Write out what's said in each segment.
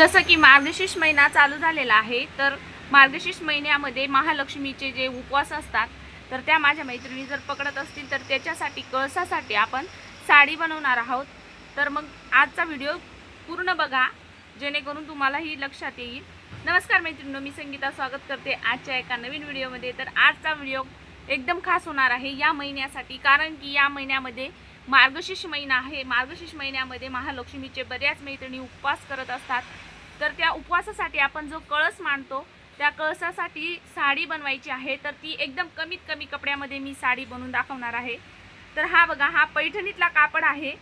जसं की मार्गशीर्ष महिना चालू झालेला आहे तर मार्गशीर्ष महिन्यामध्ये महालक्ष्मीचे जे उपवास असतात तर त्या माझ्या मैत्रिणी जर पकडत असतील तर त्याच्यासाठी कळसासाठी आपण साडी बनवणार आहोत. तर मग आजचा व्हिडिओ पूर्ण बघा जेणेकरून तुम्हालाही लक्षात येईल. नमस्कार मैत्रिणी मी संगीता स्वागत करते आजच्या एका नवीन व्हिडिओमध्ये. तर आजचा व्हिडिओ एकदम खास होणार आहे या महिन्यासाठी कारण की या महिन्यामध्ये मार्गशीर्ष महिना आहे. मार्गशीर्ष महिन्यामध्ये महालक्ष्मीचे बऱ्याच मैत्रिणी उपवास करत असतात. तर त्या उपवासासाठी आपण जो कळस मांडतो त्या कळसासाठी साडी बनवायची आहे. तर ती एकदम कमीत कमी कपड्यामध्ये मी साडी बनवून दाखवणार आहे. तर हा बघा हा पैठणीतला कापड आहे.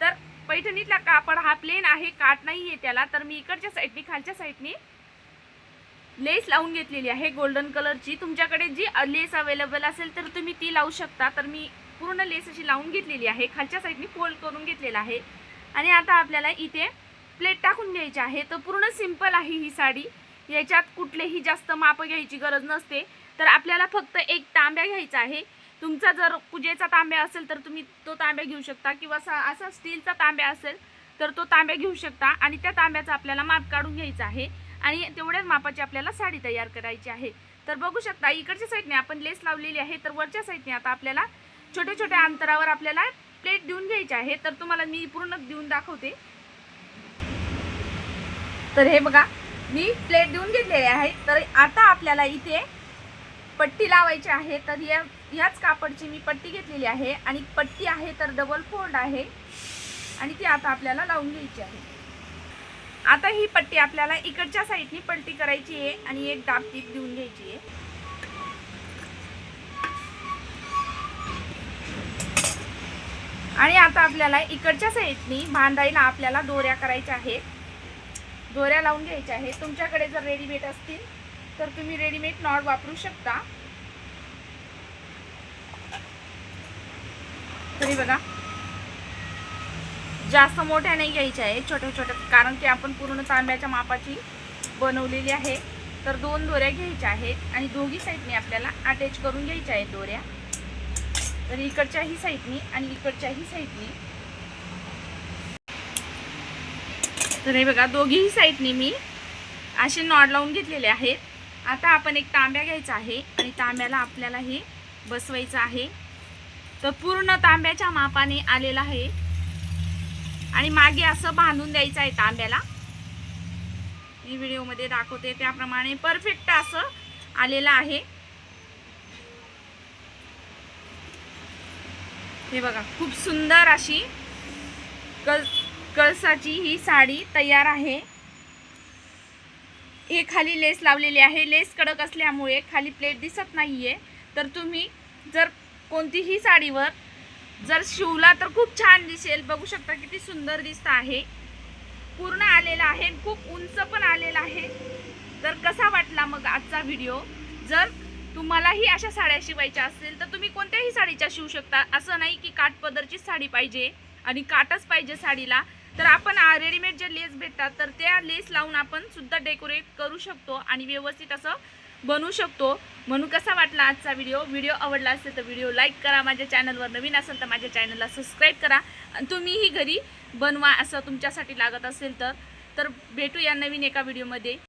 तर पैठणीतला कापड हा प्लेन आहे काट नाही आहे त्याला. तर मी इकडच्या साईडनी खालच्या साईडनी लेस लावून घेतलेली आहे गोल्डन कलरची तुमच्याकडे जी लेस अवेलेबल असेल तर तुम्ही ती लावू शकता. तर मी पूर्ण लेस अशी लावून घेतलेली आहे. खालच्या साईडनी फोल्ड करून घेतलेला आहे. आणि आता आपल्याला इथे प्लेट टाकून घ्यायची आहे. तर पूर्ण सिंपल आहे ही साडी. याच्यात कुठलेही जास्त माप घ्यायची गरज नसते. तर आपल्याला फक्त एक तांब्या घ्यायचा आहे. तुमचा जर पूजेचा तांब्या असेल तर तुम्ही तो तांब्या घेऊ शकता. किंवा असा असा स्टीलचा तांब्या असेल तर तो तांब्या घेऊ शकता. आणि त्या तांब्याचा आपल्याला माप काढून घ्यायचा आहे. आणि तेवढ्याच मापाची आपल्याला साडी तयार करायची आहे. तर बघू शकता इकडच्या साईडने आपण लेस लावलेली आहे. तर वरच्या साईडने आता आपल्याला छोट्या छोट्या अंतरावर आपल्याला प्लेट देऊन घ्यायची आहे. तर तुम्हाला मी पूर्ण देऊन दाखवते. तर हे बघा मी प्लेट देऊन घेतलेले आहे. तर आता आपल्याला इथे पट्टी लावायची आहे. तर या ह्याच कापडची मी पट्टी घेतलेली आहे. आणि पट्टी आहे तर डबल फोल्ड आहे. आणि ती आता आपल्याला लावून घ्यायची आहे. आता ही पट्टी आपल्याला इकडच्या साईडनी पलटी करायची आहे. आणि एक दाब टीप देऊन घ्यायची आहे. आणि आता आपल्याला इकडच्या साईडनी भांडाईला आपल्याला दोऱ्या करायच्या आहेत. दोऱ्या लावून घ्यायच्या आहेत. तुमच्याकडे जर रेडीमेड असतील तर तुम्ही रेडीमेड नॉट वापरू शकता. तरी बघा. जास्त मोठ्या नाही घ्यायच्या आहेत छोट्या छोट्या कारण की आपण पूर्ण तांब्याच्या मापाची बनवलेली आहे. तर दोन दोऱ्या घ्यायच्या आहेत आणि दोघी साईडने आपल्याला अटॅच करून घ्यायच्या आहेत दोऱ्या. तर इकडच्याही साईडनी आणि इकडच्याही साईडनी. तर हे बघा दोघीही साईडनी मी असे नॉड लावून घेतलेले आहेत. आता आपण एक तांब्या घ्यायचा आहे आणि तांब्याला आपल्याला हे बसवायचं आहे. तर पूर्ण तांब्याच्या मापाने आलेला आहे. आणि मागे असं बांधून द्यायचं आहे तांब्याला. मी व्हिडिओमध्ये दाखवते त्याप्रमाणे परफेक्ट असं आलेलं आहे. हे बघा खूप सुंदर अशी कल कळसाची ही साडी तयार आहे. हे खाली लेस लावलेली आहे. लेस कडक असल्यामुळे खाली प्लेट दिसत नाही आहे तर तुम्ही जर कोणतीही साडीवर जर शिवला तर खूप छान दिसेल. बघू शकता किती सुंदर दिसत आहे. पूर्ण आलेला आहे खूप उंच पण आलेला आहे. तर कसा वाटला मग आजचा व्हिडिओ? जर तुम्हालाही अशा साड्या शिवायच्या असतील तर तुम्ही कोणत्याही साडीच्या शिवू शकता. असं नाही की काठपदरचीच साडी पाहिजे आणि काटच पाहिजे साडीला. तर आपण रेडीमेड जे लेस भेटतात तर त्या लेस लावून आपण सुद्धा डेकोरेट करू शकतो आणि व्यवस्थित असं बनवू शकतो. म्हणून कसा वाटला आजचा व्हिडिओ व्हिडिओ आवडला असेल तर व्हिडिओ लाईक करा. माझ्या चॅनलवर नवीन असेल तर माझ्या चॅनलला सबस्क्राईब करा. आणि तुम्हीही घरी बनवा असं तुमच्यासाठी लागत असेल तर. तर भेटूया नवीन एका व्हिडिओमध्ये